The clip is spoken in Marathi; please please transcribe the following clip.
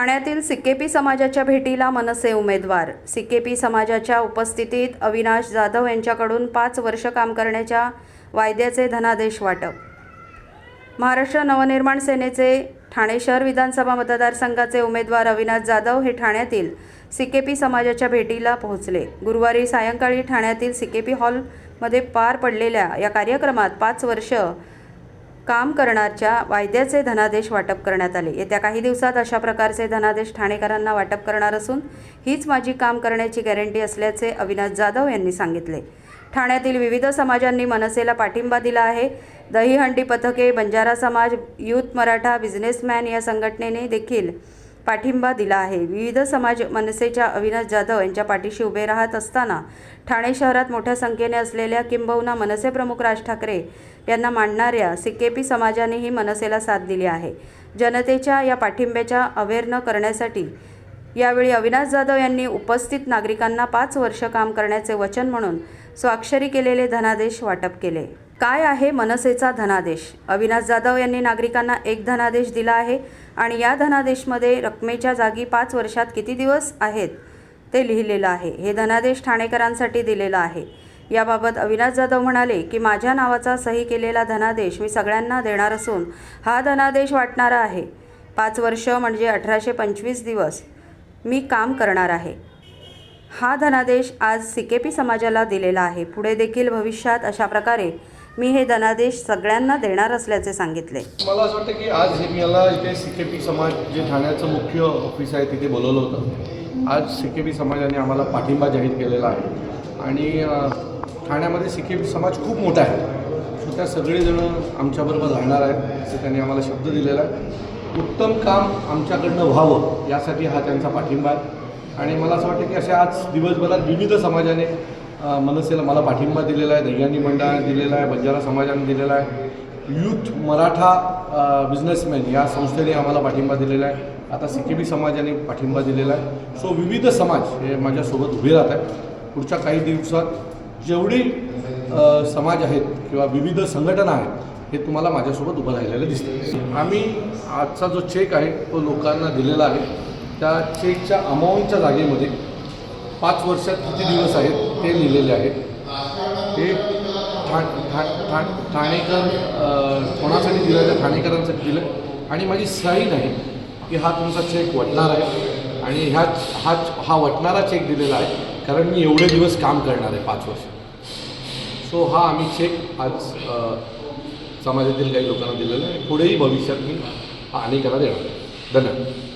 ठाण्यातील सिकेपी समाजाच्या भेटीला मनसे उमेदवार. सिकेपी समाजाच्या उपस्थितीत अविनाश जाधव यांच्याकडून पाच वर्ष काम करण्याच्या वायद्याचे धनादेश वाटप. महाराष्ट्र नवनिर्माण सेनेचे ठाणे शहर विधानसभा मतदारसंघाचे उमेदवार अविनाश जाधव हे ठाण्यातील सिकेपी समाजाच्या भेटीला पोहोचले. गुरुवारी सायंकाळी ठाण्यातील सिकेपी हॉलमध्ये पार पडलेल्या या कार्यक्रमात पाच वर्ष काम करणारच्या वायद्याचे धनादेश वाटप करण्यात आले. येत्या काही दिवसात अशा प्रकारचे धनादेश ठाणेकरांना वाटप करणार असून हीच माझी काम करण्याची गॅरंटी असल्याचे अविनाश जाधव यांनी सांगितले. ठाण्यातील विविध समाजांनी मनसेला पाठिंबा दिला आहे. दहीहंडी पथके बंजारा समाज यूथ मराठा बिझनेसमॅन या संघटनेने देखील पाठिंबा दिला आहे. विविध समाज मनसेच्या अविनाश जाधव यांच्या पाठीशी उभे राहत असताना ठाणे शहरात मोठ्या संख्येने असलेल्या किंबहुना मनसे प्रमुख राज ठाकरे यांना मांडणाऱ्या सिकेपी समाजानेही मनसेला साथ दिली आहे. जनतेच्या या पाठिंब्याच्या अवेअर करण्यासाठी यावेळी अविनाश जाधव यांनी उपस्थित नागरिकांना पाच वर्ष काम करण्याचे वचन म्हणून स्वाक्षरी केलेले धनादेश वाटप केले. काय आहे मनसेचा धनादेश? अविनाश जाधव यांनी नागरिकांना एक धनादेश दिला आहे आणि या धनादेशमध्ये रकमेच्या जागी पाच वर्षात किती दिवस आहेत ते लिहिलेलं आहे. हे धनादेश ठाणेकरांसाठी दिलेलं आहे. याबाबत अविनाश जाधव म्हणाले की माझ्या नावाचा सही केलेला धनादेश मी सगळ्यांना देणार असून हा धनादेश वाटणारा आहे. पाच वर्ष म्हणजे अठराशे पंचवीस दिवस मी काम करणार आहे. हा धनादेश आज सिकेपी समाजाला दिलेला आहे. पुढे देखील भविष्यात अशा प्रकारे मी हे धनादेश सगळ्यांना देणार असल्याचे सांगितले. मला असं वाटतं की आज हे मला इथे सी के समाज जे ठाण्याचं मुख्य ऑफिस आहे तिथे बोलवलं होतं. आज सी के समाजाने आम्हाला पाठिंबा जाहीर केलेला आहे. आणि ठाण्यामध्ये सी के समाज खूप मोठा आहे. सो त्या सगळेजणं आमच्याबरोबर राहणार आहेत असं त्यांनी आम्हाला शब्द दिलेला आहे. उत्तम काम आमच्याकडनं व्हावं यासाठी हा त्यांचा पाठिंबा आहे. आणि मला असं वाटतं की अशा आज दिवसभरात विविध समाजाने मनसेला मला पाठिंबा दिलेला आहे दैयानी मंडळाने दिलेला आहे बंजारा समाजाने दिलेला आहे. यूथ मराठा बिझनेसमॅन या संस्थेने आम्हाला पाठिंबा दिलेला आहे. आता सी के बी समाजाने पाठिंबा दिलेला आहे. सो विविध समाज हे माझ्यासोबत उभे राहत आहेत. पुढच्या काही दिवसात जेवढी समाज आहेत किंवा विविध संघटना आहेत हे तुम्हाला माझ्यासोबत उभं राहिलेलं दिसतं आम्ही आजचा जो चेक आहे तो लोकांना दिलेला आहे. त्या चेकच्या अमाऊंटच्या जागेमध्ये पाच वर्षात किती दिवस आहेत ते लिहिलेले आहेत. ते ठा ठा ठा ठाणेकर कोणासाठी दिलं? त्या ठाणेकरांसाठी दिलं. आणि माझी साईन नाही की हा तुमचा चेक वटणार आहे. आणि ह्या हा हा वटणारा चेक दिलेला आहे. कारण मी एवढे दिवस काम करणार आहे पाच वर्ष. सो हा आम्ही चेक आज समाजातील काही लोकांना दिलेला आहे. पुढेही भविष्यात मी हा अनेकांना देणार धन्यवाद.